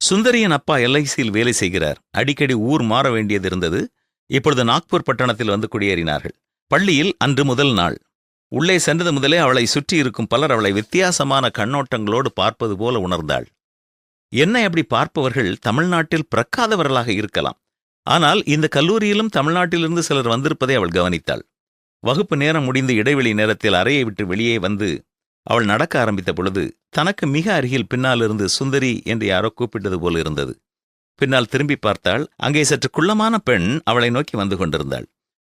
சுந்தரியின் அப்பா எல்ஐசியில் வேலை செய்கிறார். அடிக்கடி ஊர் மாற வேண்டியது இருந்தது. இப்பொழுது நாக்பூர் பட்டணத்தில் வந்து குடியேறினார்கள். பள்ளியில் அன்று முதல் நாள். உள்ளே சென்றது முதலே அவளை சுற்றி இருக்கும் பலர் அவளை வித்தியாசமான கண்ணோட்டங்களோடு பார்ப்பது போல உணர்ந்தாள். என்னை அப்படி பார்ப்பவர்கள் தமிழ்நாட்டில் பிறக்காதவர்களாக இருக்கலாம். ஆனால் இந்த கல்லூரியிலும் தமிழ்நாட்டிலிருந்து சிலர் வந்திருப்பதை அவள் கவனித்தாள். வகுப்பு நேரம் முடிந்து இடைவெளி நேரத்தில் அறையை விட்டு வெளியே வந்து அவள் நடக்க ஆரம்பித்த பொழுது தனக்கு மிக அருகில் பின்னாலிருந்து சுந்தரி என்று யாரோ கூப்பிட்டது போல இருந்தது. பின்னால் திரும்பி பார்த்தாள் அங்கே சற்று குள்ளமான பெண் அவளை நோக்கி வந்து கொண்டிருந்தாள்.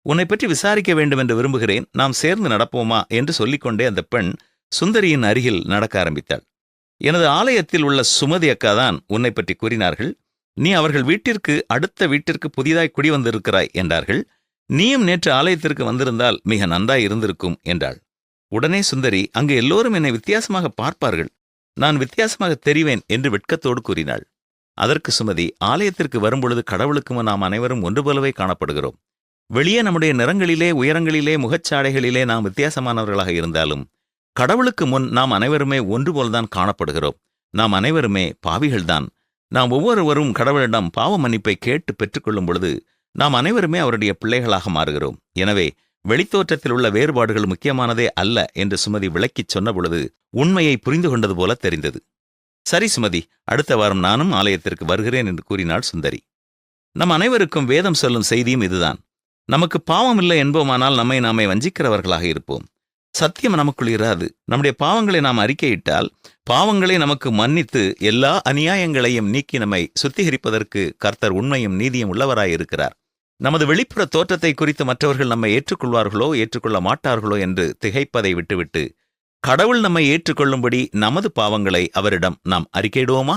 உன்னை பற்றி விசாரிக்க வேண்டும் என்று விரும்புகிறேன். நாம் சேர்ந்து நடப்போமா? என்று சொல்லிக்கொண்டே அந்த பெண் சுந்தரியின் அருகில் நடக்க ஆரம்பித்தாள். எனது ஆலயத்தில் உள்ள சுமதி அக்கா தான் உன்னை பற்றி கூறினார்கள். நீ அவர்கள் வீட்டிற்கு அடுத்த வீட்டிற்கு புதிதாய் குடி வந்திருக்கிறாய் என்றார்கள். நீயும் நேற்று ஆலயத்திற்கு வந்திருந்தால் மிக நன்றாய் இருந்திருக்கும் என்றாள். உடனே சுந்தரி அங்கு எல்லோரும் என்னை வித்தியாசமாக பார்ப்பார்கள். நான் வித்தியாசமாக தெரிவேன் என்று வெட்கத்தோடு கூறினாள். அதற்கு சுமதி ஆலயத்திற்கு வரும்பொழுது கடவுளுக்கு முன் நாம் அனைவரும் ஒன்று போலவே காணப்படுகிறோம். வெளியே நம்முடைய நிறங்களிலே உயரங்களிலே முகச்சாடைகளிலே நாம் வித்தியாசமானவர்களாக இருந்தாலும் கடவுளுக்கு முன் நாம் அனைவருமே ஒன்று போல்தான் காணப்படுகிறோம். நாம் அனைவருமே பாவிகள்தான். நாம் ஒவ்வொருவரும் கடவுளிடம் பாவ மன்னிப்பை கேட்டு பெற்றுக்கொள்ளும் பொழுது நாம் அனைவருமே அவருடைய பிள்ளைகளாக மாறுகிறோம். எனவே வெளித்தோற்றத்தில் உள்ள வேறுபாடுகள் முக்கியமானதே அல்ல என்று சுமதி விளக்கிச் சொன்னபொழுது உண்மையை புரிந்து கொண்டது போல தெரிந்தது. சரி சுமதி அடுத்த வாரம் நானும் ஆலயத்திற்கு வருகிறேன் என்று கூறினாள் சுந்தரி. நம் அனைவருக்கும் வேதம் சொல்லும் செய்தியும் இதுதான். நமக்கு பாவம் இல்லை என்போமானால் நம்மை நாமே வஞ்சிக்கிறவர்களாக இருப்போம். சத்தியம் நமக்குள் இராது. நம்முடைய பாவங்களை நாம் அறிக்கையிட்டால் பாவங்களை நமக்கு மன்னித்து எல்லா அநியாயங்களையும் நீக்கி நம்மை சுத்திகரிப்பதற்கு கர்த்தர் உண்மையும் நீதியும் உள்ளவராயிருக்கிறார். நமது வெளிப்புற தோற்றத்தை குறித்து மற்றவர்கள் நம்மை ஏற்றுக்கொள்வார்களோ ஏற்றுக்கொள்ள மாட்டார்களோ என்று திகைப்பதை விட்டுவிட்டு கடவுள் நம்மை ஏற்றுக்கொள்ளும்படி நமது பாவங்களை அவரிடம் நாம் அறிக்கையிடுவோமா?